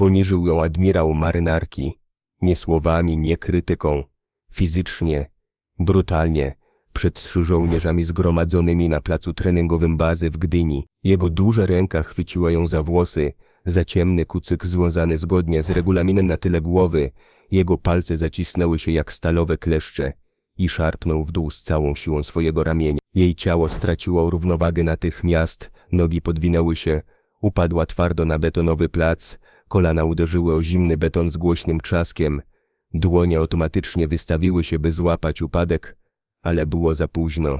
Poniżył ją admirał marynarki. Nie słowami, nie krytyką. Fizycznie, brutalnie, przed żołnierzami zgromadzonymi na placu treningowym bazy w Gdyni. Jego duża ręka chwyciła ją za włosy, za ciemny kucyk związany zgodnie z regulaminem na tyle głowy. Jego palce zacisnęły się jak stalowe kleszcze i szarpnął w dół z całą siłą swojego ramienia. Jej ciało straciło równowagę natychmiast, nogi podwinęły się, upadła twardo na betonowy plac, kolana uderzyły o zimny beton z głośnym trzaskiem. Dłonie automatycznie wystawiły się, by złapać upadek, ale było za późno.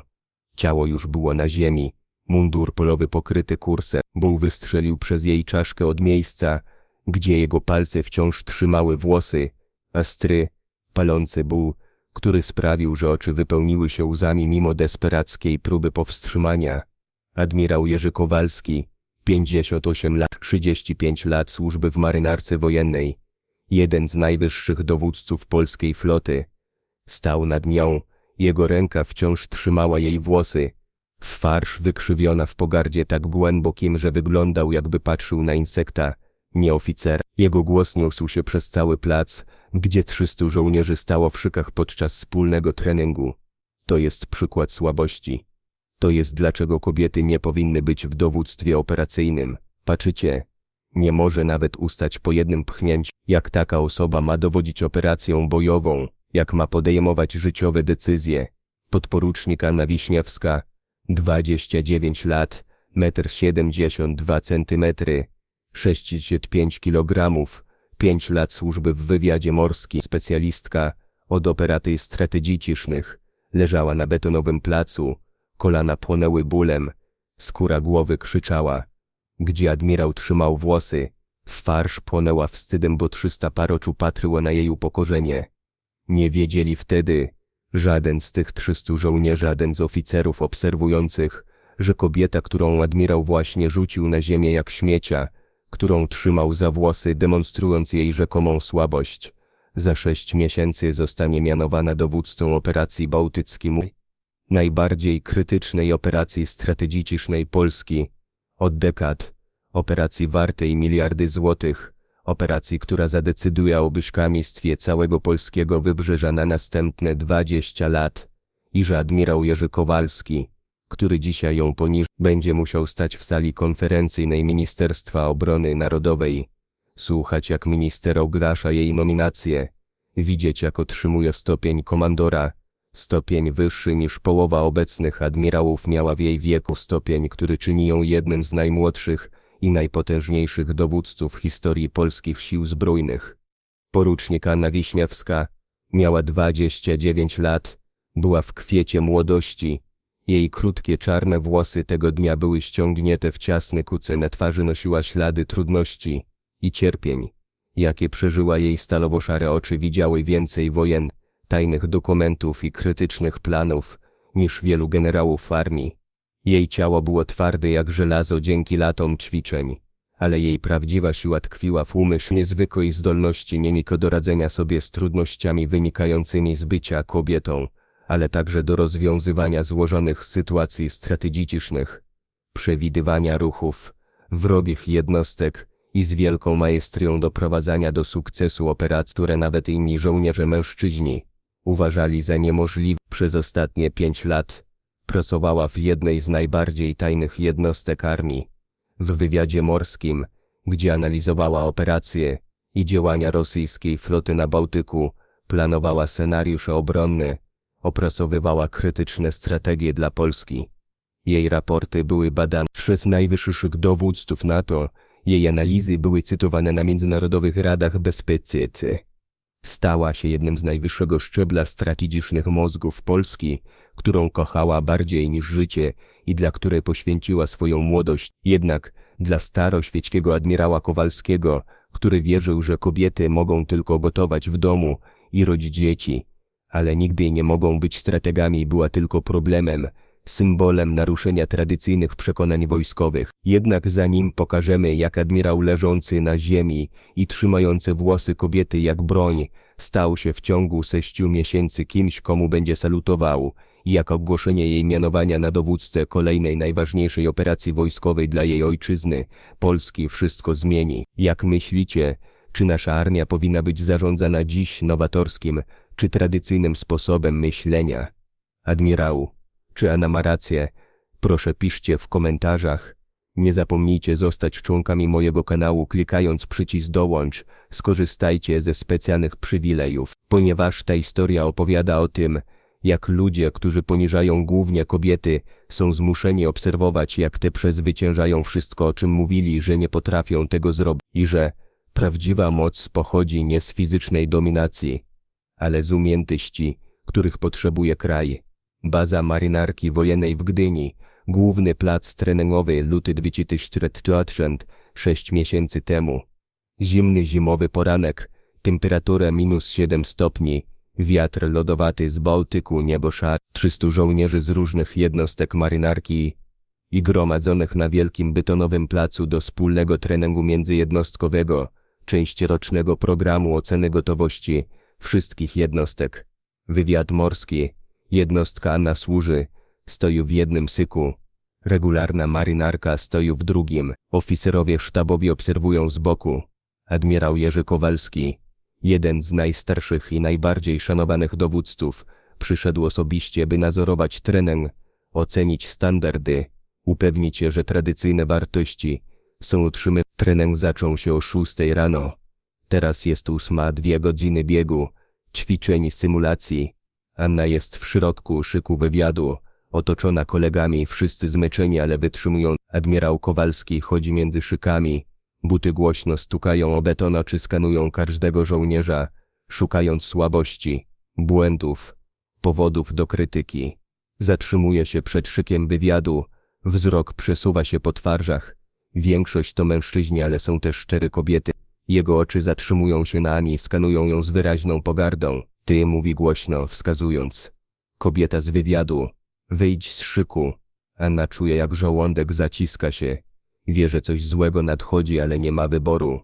Ciało już było na ziemi, mundur polowy pokryty kursem. Ból wystrzelił przez jej czaszkę od miejsca, gdzie jego palce wciąż trzymały włosy, a stry, palący ból, który sprawił, że oczy wypełniły się łzami mimo desperackiej próby powstrzymania. Admirał Jerzy Kowalski, 58 lat, 35 lat służby w marynarce wojennej, jeden z najwyższych dowódców polskiej floty, stał nad nią, jego ręka wciąż trzymała jej włosy, w farsz wykrzywiona w pogardzie tak głębokim, że wyglądał jakby patrzył na insekta, nie oficera. Jego głos niósł się przez cały plac, gdzie trzystu żołnierzy stało w szykach podczas wspólnego treningu. To jest przykład słabości. To jest dlaczego kobiety nie powinny być w dowództwie operacyjnym. Patrzycie, nie może nawet ustać po jednym pchnięciu, jak taka osoba ma dowodzić operacją bojową, jak ma podejmować życiowe decyzje. Podporucznik Anna Wiśniewska, 29 lat, 1,72 m, 65 kg, 5 lat służby w wywiadzie morskim, specjalistka. Od operacji strategii cisznych, leżała na betonowym placu, kolana płonęły bólem, skóra głowy krzyczała, gdzie admirał trzymał włosy, farsz płonęła wstydem, bo trzysta paroczu patrzyło na jej upokorzenie. Nie wiedzieli wtedy, żaden z tych trzystu żołnierzy, żaden z oficerów obserwujących, że kobieta, którą admirał właśnie rzucił na ziemię jak śmiecia, którą trzymał za włosy, demonstrując jej rzekomą słabość, za sześć miesięcy zostanie mianowana dowódcą operacji bałtyckim, najbardziej krytycznej operacji strategicznej Polski od dekad, operacji wartej miliardy złotych, operacji, która zadecyduje o byszkamistwie całego polskiego wybrzeża na następne 20 lat i że admirał Jerzy Kowalski, który dzisiaj ją poniż, będzie musiał stać w sali konferencyjnej Ministerstwa Obrony Narodowej, słuchać jak minister ogłasza jej nominację, widzieć jak otrzymuje stopień komandora, stopień wyższy niż połowa obecnych admirałów miała w jej wieku stopień, który czyni ją jednym z najmłodszych i najpotężniejszych dowódców historii polskich sił zbrojnych. Porucznik Anna Wiśniewska miała 29 lat, była w kwiecie młodości, jej krótkie czarne włosy tego dnia były ściągnięte w ciasny kuce, na twarzy nosiła ślady trudności i cierpień, jakie przeżyła jej stalowo-szare oczy widziały więcej wojen, tajnych dokumentów i krytycznych planów niż wielu generałów armii. Jej ciało było twarde jak żelazo dzięki latom ćwiczeń, ale jej prawdziwa siła tkwiła w umyśle niezwykłej zdolności nie tylko do radzenia sobie z trudnościami wynikającymi z bycia kobietą, ale także do rozwiązywania złożonych sytuacji strategicznych, przewidywania ruchów, wrogich jednostek i z wielką maestrią doprowadzania do sukcesu operacji, które nawet inni żołnierze mężczyźni uważali za niemożliwe. Przez ostatnie pięć lat pracowała w jednej z najbardziej tajnych jednostek armii, w wywiadzie morskim, gdzie analizowała operacje i działania rosyjskiej floty na Bałtyku, planowała scenariusze obronne, opracowywała krytyczne strategie dla Polski. Jej raporty były badane przez najwyższych dowódców NATO, jej analizy były cytowane na międzynarodowych radach bezpieczeństwa. Stała się jednym z najwyższego szczebla strategicznych mózgów Polski, którą kochała bardziej niż życie i dla której poświęciła swoją młodość. Jednak dla staroświeckiego admirała Kowalskiego, który wierzył, że kobiety mogą tylko gotować w domu i rodzić dzieci, ale nigdy nie mogą być strategami, była tylko problemem, symbolem naruszenia tradycyjnych przekonań wojskowych. Jednak zanim pokażemy, jak admirał leżący na ziemi i trzymający włosy kobiety jak broń, stał się w ciągu sześciu miesięcy kimś, komu będzie salutował jak ogłoszenie jej mianowania na dowódcę kolejnej najważniejszej operacji wojskowej dla jej ojczyzny, Polski, wszystko zmieni. Jak myślicie, czy nasza armia powinna być zarządzana dziś nowatorskim czy tradycyjnym sposobem myślenia? Admirału, czy Anna ma rację? Proszę piszcie w komentarzach. Nie zapomnijcie zostać członkami mojego kanału klikając przycisk dołącz. Skorzystajcie ze specjalnych przywilejów, ponieważ ta historia opowiada o tym, jak ludzie, którzy poniżają głównie kobiety, są zmuszeni obserwować, jak te przezwyciężają wszystko, o czym mówili, że nie potrafią tego zrobić i że prawdziwa moc pochodzi nie z fizycznej dominacji, ale z umiejętności, których potrzebuje kraj. Baza marynarki wojennej w Gdyni, główny plac treningowy luty 2014, sześć miesięcy temu. Zimny zimowy poranek, temperatura minus 7 stopni, wiatr lodowaty z Bałtyku, niebo szar, 300 żołnierzy z różnych jednostek marynarki i gromadzonych na wielkim betonowym placu do wspólnego treningu międzyjednostkowego, część rocznego programu oceny gotowości wszystkich jednostek. Wywiad morski, jednostka na służy, stoi w jednym syku. Regularna marynarka stoi w drugim. Oficerowie sztabowi obserwują z boku. Admirał Jerzy Kowalski, jeden z najstarszych i najbardziej szanowanych dowódców, przyszedł osobiście, by nadzorować trening, ocenić standardy, upewnić się, że tradycyjne wartości są utrzymane. Trening zaczął się o 6 rano. Teraz jest ósma, dwie godziny biegu, ćwiczeń, symulacji. Anna jest w środku szyku wywiadu, otoczona kolegami, wszyscy zmęczeni, ale wytrzymują. Admirał Kowalski chodzi między szykami. Buty głośno stukają o beton, czy skanują każdego żołnierza, szukając słabości, błędów, powodów do krytyki. Zatrzymuje się przed szykiem wywiadu, wzrok przesuwa się po twarzach. Większość to mężczyźni, ale są też cztery kobiety. Jego oczy zatrzymują się na Ani, skanują ją z wyraźną pogardą. Ty, mówi głośno, wskazując. Kobieta z wywiadu. Wyjdź z szyku. Anna czuje, jak żołądek zaciska się. Wie, że coś złego nadchodzi, ale nie ma wyboru.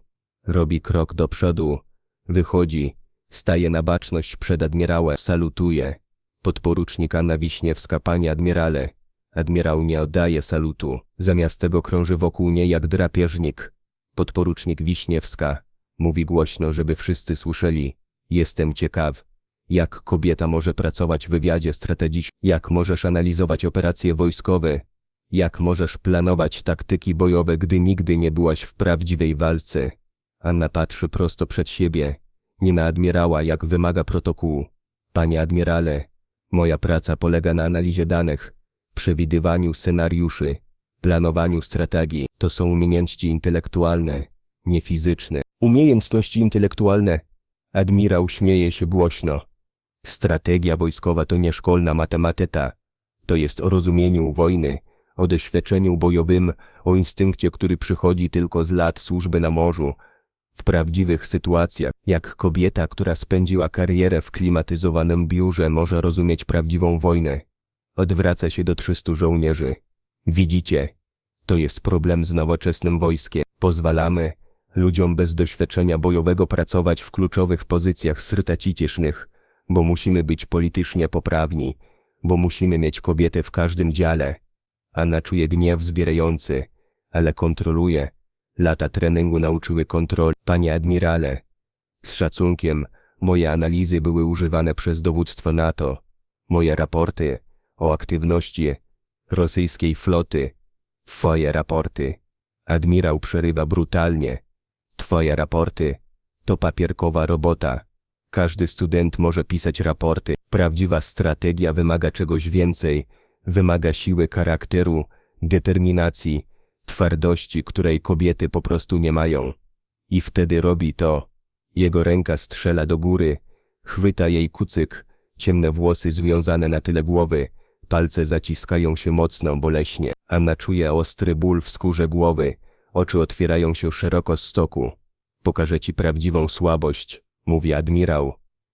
Robi krok do przodu. Wychodzi. Staje na baczność przed admirałem. Salutuje. Podporucznik Anna Wiśniewska, panie admirale. Admirał nie oddaje salutu. Zamiast tego krąży wokół niej jak drapieżnik. Podporucznik Wiśniewska. Mówi głośno, żeby wszyscy słyszeli. Jestem ciekaw, jak kobieta może pracować w wywiadzie strategicznym, jak możesz analizować operacje wojskowe, jak możesz planować taktyki bojowe, gdy nigdy nie byłaś w prawdziwej walce. Anna patrzy prosto przed siebie, nie na admirała, jak wymaga protokołu. Panie admirale, moja praca polega na analizie danych, przewidywaniu scenariuszy, planowaniu strategii. To są umiejętności intelektualne, nie fizyczne. Umiejętności intelektualne. Admirał śmieje się głośno. Strategia wojskowa to nie szkolna matematyka. To jest o rozumieniu wojny, o doświadczeniu bojowym, o instynkcie, który przychodzi tylko z lat służby na morzu. W prawdziwych sytuacjach, jak kobieta, która spędziła karierę w klimatyzowanym biurze, może rozumieć prawdziwą wojnę. Odwraca się do 300 żołnierzy. Widzicie, to jest problem z nowoczesnym wojskiem. Pozwalamy ludziom bez doświadczenia bojowego pracować w kluczowych pozycjach strategicznych, bo musimy być politycznie poprawni, bo musimy mieć kobietę w każdym dziale. Anna czuje gniew zbierający, ale kontroluje. Lata treningu nauczyły kontroli. Panie admirale, z szacunkiem, moje analizy były używane przez dowództwo NATO. Moje raporty o aktywności rosyjskiej floty. Twoje raporty. Admirał przerywa brutalnie. Twoje raporty to papierkowa robota. Każdy student może pisać raporty. Prawdziwa strategia wymaga czegoś więcej. Wymaga siły charakteru, determinacji, twardości, której kobiety po prostu nie mają. I wtedy robi to. Jego ręka strzela do góry, chwyta jej kucyk, ciemne włosy związane na tyle głowy, palce zaciskają się mocno, boleśnie. Anna czuje ostry ból w skórze głowy, oczy otwierają się szeroko z stoku. Pokażę ci prawdziwą słabość, mówi admirał.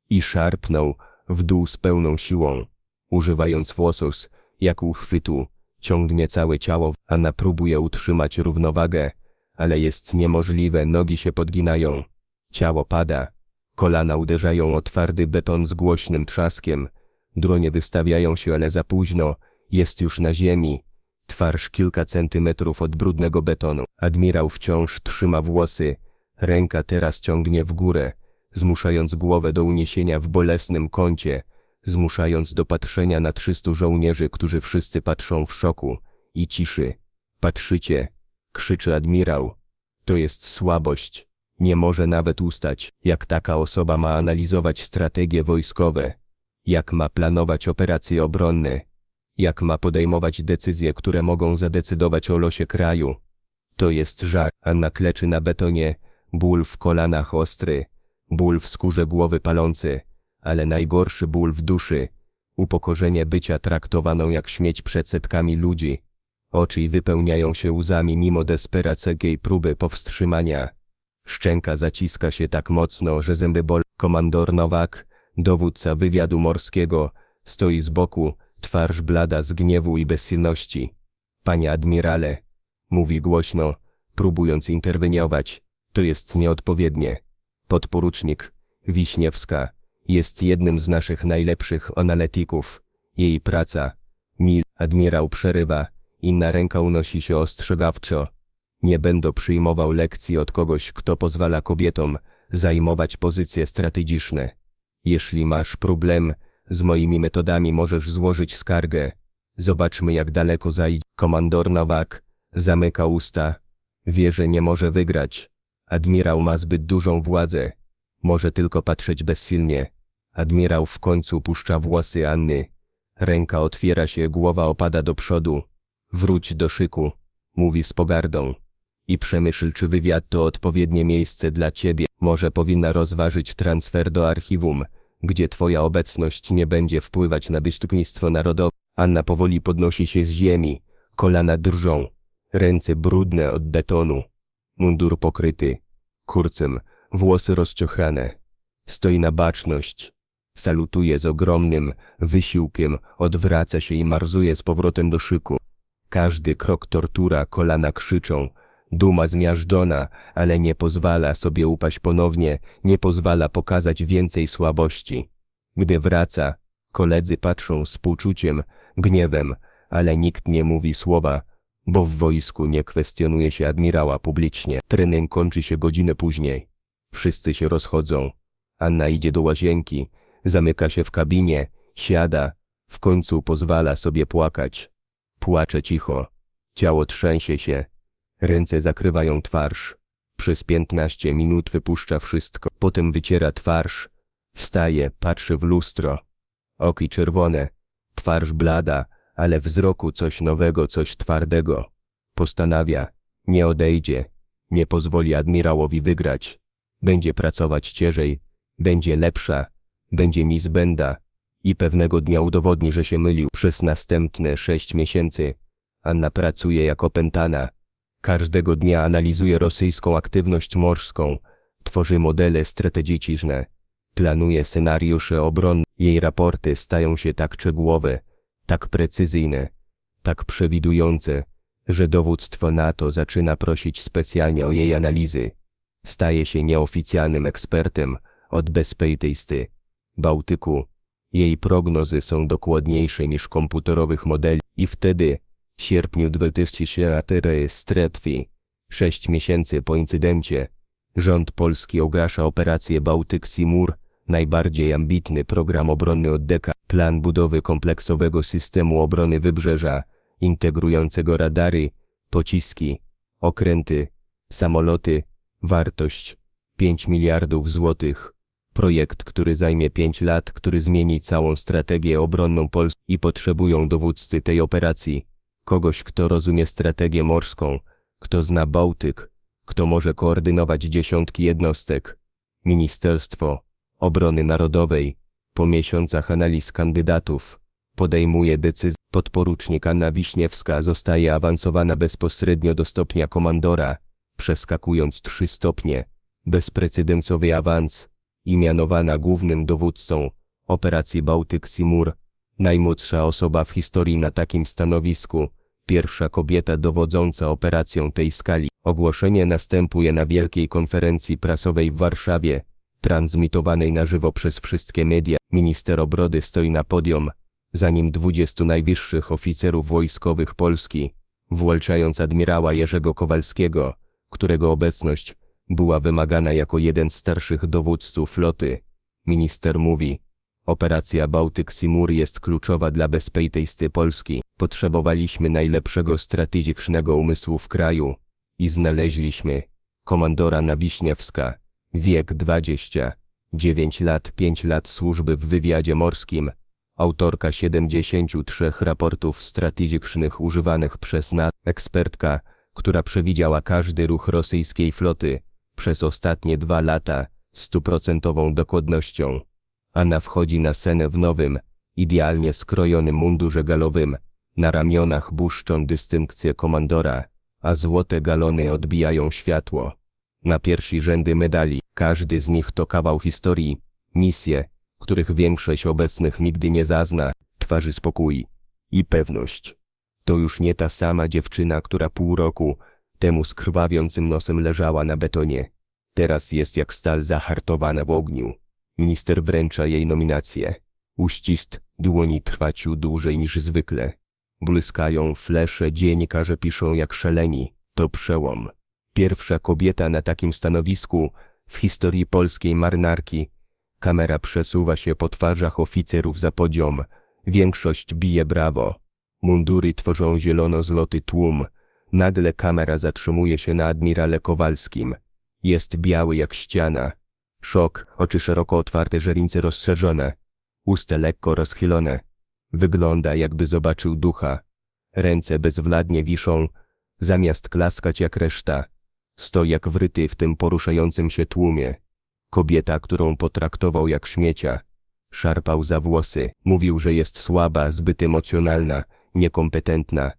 I szarpnął w dół z pełną siłą. Używając włosos, jak uchwytu, ciągnie całe ciało. Anna próbuje utrzymać równowagę, ale jest niemożliwe, nogi się podginają. Ciało pada, kolana uderzają o twardy beton z głośnym trzaskiem. Dronie wystawiają się, ale za późno. Jest już na ziemi. Twarz kilka centymetrów od brudnego betonu. Admirał wciąż trzyma włosy. Ręka teraz ciągnie w górę, zmuszając głowę do uniesienia w bolesnym kącie, zmuszając do patrzenia na trzystu żołnierzy, którzy wszyscy patrzą w szoku i ciszy. Patrzycie, krzyczy admirał. To jest słabość. Nie może nawet ustać, jak taka osoba ma analizować strategie wojskowe, jak ma planować operacje obronne, jak ma podejmować decyzje, które mogą zadecydować o losie kraju. To jest żar. Anna kleczy na betonie, ból w kolanach ostry, ból w skórze głowy palący, ale najgorszy ból w duszy, upokorzenie bycia traktowaną jak śmieć przed setkami ludzi. Oczy wypełniają się łzami mimo desperacyjnej próby powstrzymania. Szczęka zaciska się tak mocno, że zęby bol. Komandor Nowak, dowódca wywiadu morskiego, stoi z boku, twarz blada z gniewu i bezsilności. Panie admirale, mówi głośno, próbując interweniować, to jest nieodpowiednie. Podporucznik Wiśniewska jest jednym z naszych najlepszych analytików. Jej praca, mil, admirał przerywa, inna ręka unosi się ostrzegawczo. Nie będę przyjmował lekcji od kogoś, kto pozwala kobietom zajmować pozycje strategiczne. Jeśli masz problem z moimi metodami, możesz złożyć skargę. Zobaczmy, jak daleko zajdzie. Komandor Nowak zamyka usta. Wie, że nie może wygrać. Admirał ma zbyt dużą władzę. Może tylko patrzeć bezsilnie. Admirał w końcu puszcza włosy Anny. Ręka otwiera się, głowa opada do przodu. Wróć do szyku, mówi z pogardą. I przemyśl, czy wywiad to odpowiednie miejsce dla ciebie. Może powinna rozważyć transfer do archiwum, gdzie twoja obecność nie będzie wpływać na bezpieczeństwo narodowe. Anna powoli podnosi się z ziemi, kolana drżą, ręce brudne od betonu, mundur pokryty, kurcem, włosy rozciochrane. Stoi na baczność, salutuje z ogromnym wysiłkiem, odwraca się i marzuje z powrotem do szyku. Każdy krok tortura, kolana krzyczą, duma zmiażdżona, ale nie pozwala sobie upaść ponownie, nie pozwala pokazać więcej słabości. Gdy wraca, koledzy patrzą z półczuciem, gniewem, ale nikt nie mówi słowa, bo w wojsku nie kwestionuje się admirała publicznie. Trening kończy się godzinę później. Wszyscy się rozchodzą. Anna idzie do łazienki, zamyka się w kabinie, siada, w końcu pozwala sobie płakać. Płacze cicho. Ciało trzęsie się. Ręce zakrywają twarz. Przez piętnaście minut wypuszcza wszystko. Potem wyciera twarz. Wstaje, patrzy w lustro. Oki czerwone. Twarz blada, ale wzroku coś nowego, coś twardego. Postanawia. Nie odejdzie. Nie pozwoli admirałowi wygrać. Będzie pracować ciężej. Będzie lepsza. Będzie niezbędna. I pewnego dnia udowodni, że się mylił. Przez następne sześć miesięcy Anna pracuje jako pętana. Każdego dnia analizuje rosyjską aktywność morską, tworzy modele strategiczne, planuje scenariusze obronne. Jej raporty stają się tak szczegółowe, tak precyzyjne, tak przewidujące, że dowództwo NATO zaczyna prosić specjalnie o jej analizy. Staje się nieoficjalnym ekspertem od bezpejtejsty Bałtyku. Jej prognozy są dokładniejsze niż komputerowych modeli i wtedy sierpniu 2004 Stretwi, sześć miesięcy po incydencie, rząd polski ogłasza operację Bałtyk Simur, najbardziej ambitny program obronny od deka, plan budowy kompleksowego systemu obrony wybrzeża, integrującego radary, pociski, okręty, samoloty, wartość 5 miliardów złotych. Projekt, który zajmie 5 lat, który zmieni całą strategię obronną Polski i potrzebują dowódcy tej operacji kogoś, kto rozumie strategię morską, kto zna Bałtyk, kto może koordynować dziesiątki jednostek. Ministerstwo Obrony Narodowej po miesiącach analiz kandydatów podejmuje decyzję. Podporucznik Anna Wiśniewska zostaje awansowana bezpośrednio do stopnia komandora, przeskakując trzy stopnie, bezprecedensowy awans i mianowana głównym dowódcą operacji Bałtyk Simur Najmłodsza osoba w historii na takim stanowisku, pierwsza kobieta dowodząca operacją tej skali. Ogłoszenie następuje na wielkiej konferencji prasowej w Warszawie transmitowanej na żywo przez wszystkie media. Minister obrody stoi na podium, za nim 20 najwyższych oficerów wojskowych Polski, włączając admirała Jerzego Kowalskiego, którego obecność była wymagana jako jeden z starszych dowódców floty. Minister mówi, operacja Bałtyk Simur jest kluczowa dla bezpieczeństwa Polski. Potrzebowaliśmy najlepszego strategicznego umysłu w kraju i znaleźliśmy komandora na Wiśniewska, wiek 20, 9 lat, 5 lat służby w wywiadzie morskim, autorka 73 raportów strategicznych używanych przez NATO, ekspertka, która przewidziała każdy ruch rosyjskiej floty przez ostatnie dwa lata stuprocentową dokładnością. Anna wchodzi na scenę w nowym, idealnie skrojonym mundurze galowym, na ramionach błyszczą dystynkcje komandora, a złote galony odbijają światło. Na piersi rzędy medali, każdy z nich to kawał historii, misje, których większość obecnych nigdy nie zazna, twarzy spokój i pewność. To już nie ta sama dziewczyna, która pół roku temu z krwawiącym nosem leżała na betonie. Teraz jest jak stal zahartowana w ogniu. Minister wręcza jej nominację. Uścisk dłoni trwa ciu dłużej niż zwykle. Błyskają flesze, dziennikarze piszą jak szaleni. To przełom. Pierwsza kobieta na takim stanowisku w historii polskiej marynarki. Kamera przesuwa się po twarzach oficerów za podium. Większość bije brawo. Mundury tworzą zielono-złoty tłum. Nagle kamera zatrzymuje się na admirale Kowalskim. Jest biały jak ściana. Szok, oczy szeroko otwarte, żernice rozszerzone. Usta lekko rozchylone. Wygląda jakby zobaczył ducha. Ręce bezwładnie wiszą, zamiast klaskać jak reszta. Stoi jak wryty w tym poruszającym się tłumie. Kobieta, którą potraktował jak śmiecia. Szarpał za włosy, mówił, że jest słaba, zbyt emocjonalna, niekompetentna,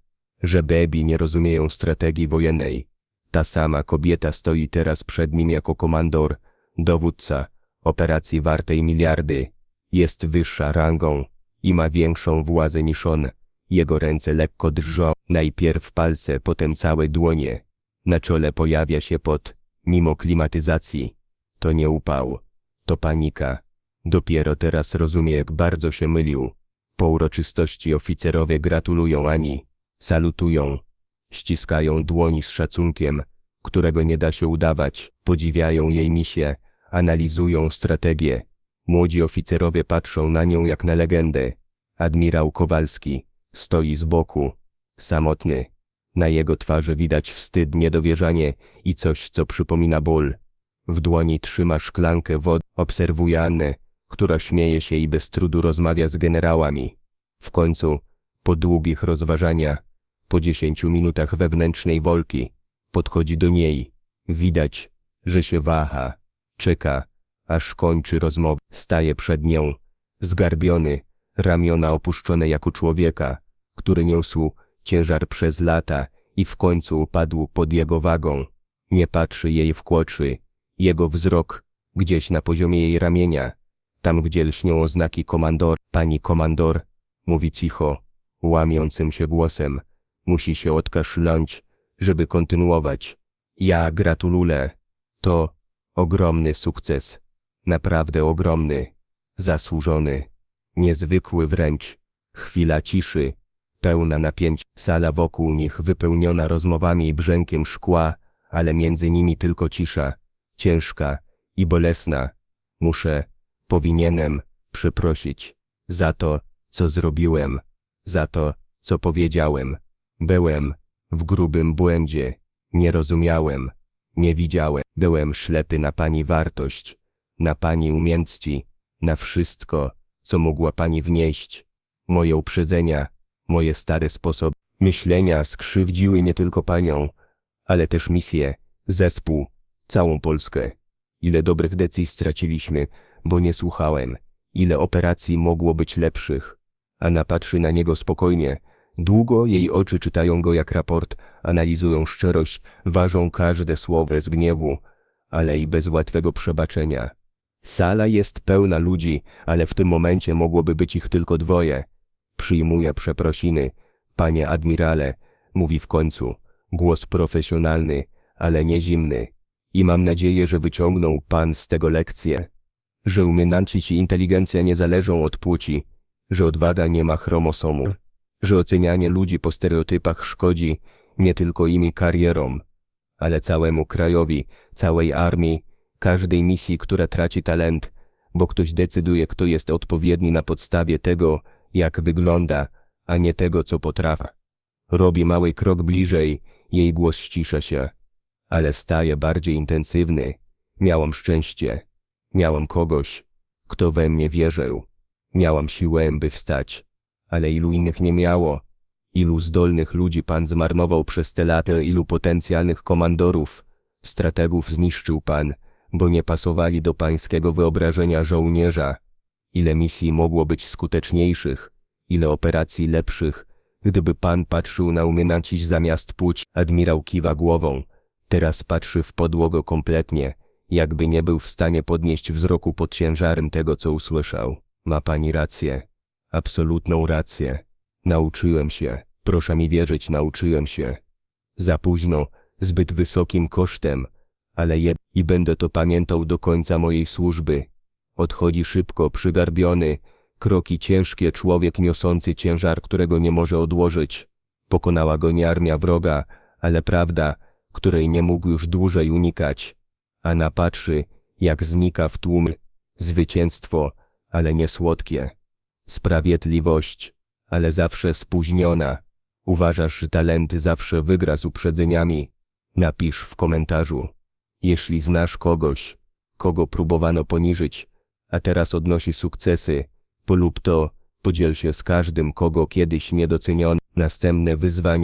że baby nie rozumieją strategii wojennej. Ta sama kobieta stoi teraz przed nim jako komandor, dowódca operacji wartej miliardy. Jest wyższa rangą i ma większą władzę niż on. Jego ręce lekko drżą, najpierw palce, potem całe dłonie. Na czole pojawia się pot, mimo klimatyzacji. To nie upał, to panika. Dopiero teraz rozumie, jak bardzo się mylił. Po uroczystości oficerowie gratulują Ani, salutują, ściskają dłoni z szacunkiem, którego nie da się udawać, podziwiają jej misję, analizują strategię. Młodzi oficerowie patrzą na nią jak na legendę. Admirał Kowalski stoi z boku, samotny. Na jego twarzy widać wstyd, niedowierzanie i coś, co przypomina ból. W dłoni trzyma szklankę wody, obserwuje Annę, która śmieje się i bez trudu rozmawia z generałami. W końcu, po długich rozważaniach, po dziesięciu minutach wewnętrznej wolki, podchodzi do niej. Widać, że się waha, czeka, aż kończy rozmowę. Staje przed nią, zgarbiony, ramiona opuszczone jak u człowieka, który niósł ciężar przez lata i w końcu upadł pod jego wagą. Nie patrzy jej w kłoczy, jego wzrok gdzieś na poziomie jej ramienia, tam gdzie lśnią oznaki komandor. Pani komandor, mówi cicho, łamiącym się głosem, musi się odkaszląć, żeby kontynuować. Ja gratuluję. To ogromny sukces. Naprawdę ogromny. Zasłużony. Niezwykły wręcz. Chwila ciszy. Pełna napięcia. Sala wokół nich wypełniona rozmowami i brzękiem szkła, ale między nimi tylko cisza. Ciężka i bolesna. Muszę, powinienem, przeprosić. Za to, co zrobiłem. Za to, co powiedziałem. Byłem w grubym błędzie. Nie rozumiałem. Nie widziałem. Byłem ślepy na pani wartość, na pani umiejętności, na wszystko, co mogła pani wnieść. Moje uprzedzenia, moje stare sposoby myślenia skrzywdziły nie tylko panią, ale też misję, zespół, całą Polskę. Ile dobrych decyzji straciliśmy, bo nie słuchałem. Ile operacji mogło być lepszych. Anna patrzy na niego spokojnie. Długo jej oczy czytają go jak raport, analizują szczerość, ważą każde słowo z gniewu, ale i bez łatwego przebaczenia. Sala jest pełna ludzi, ale w tym momencie mogłoby być ich tylko dwoje. Przyjmuje przeprosiny. Panie admirale, mówi w końcu, głos profesjonalny, ale nie zimny. I mam nadzieję, że wyciągnął pan z tego lekcję. że umiejętność i inteligencja nie zależą od płci, że odwaga nie ma chromosomu, że ocenianie ludzi po stereotypach szkodzi nie tylko im i karierom, ale całemu krajowi, całej armii, każdej misji, która traci talent, bo ktoś decyduje, kto jest odpowiedni na podstawie tego, jak wygląda, a nie tego, co potrafi. Robi mały krok bliżej, jej głos ścisza się, ale staje bardziej intensywny. Miałam szczęście. Miałam kogoś, kto we mnie wierzył. Miałam siłę, by wstać. Ale ilu innych nie miało? Ilu zdolnych ludzi pan zmarnował przez te lata, ilu potencjalnych komandorów, strategów zniszczył pan, bo nie pasowali do pańskiego wyobrażenia żołnierza? Ile misji mogło być skuteczniejszych, ile operacji lepszych, gdyby pan patrzył na umiejętność zamiast płci? Admirał kiwa głową. Teraz patrzy w podłogę kompletnie, jakby nie był w stanie podnieść wzroku pod ciężarem tego, co usłyszał. Ma pani rację. Absolutną rację. Nauczyłem się. Proszę mi wierzyć, nauczyłem się. Za późno, zbyt wysokim kosztem, ale jed i będę to pamiętał do końca mojej służby. Odchodzi szybko, przygarbiony, kroki ciężkie, człowiek niosący ciężar, którego nie może odłożyć. Pokonała go nie armia wroga, ale prawda, której nie mógł już dłużej unikać. Anna patrzy, jak znika w tłumie. Zwycięstwo, ale nie słodkie. Sprawiedliwość, ale zawsze spóźniona. Uważasz, że talent zawsze wygra z uprzedzeniami? Napisz w komentarzu. Jeśli znasz kogoś, kogo próbowano poniżyć, a teraz odnosi sukcesy, polub to, podziel się z każdym, kogo kiedyś nie doceniono. Następne wyzwanie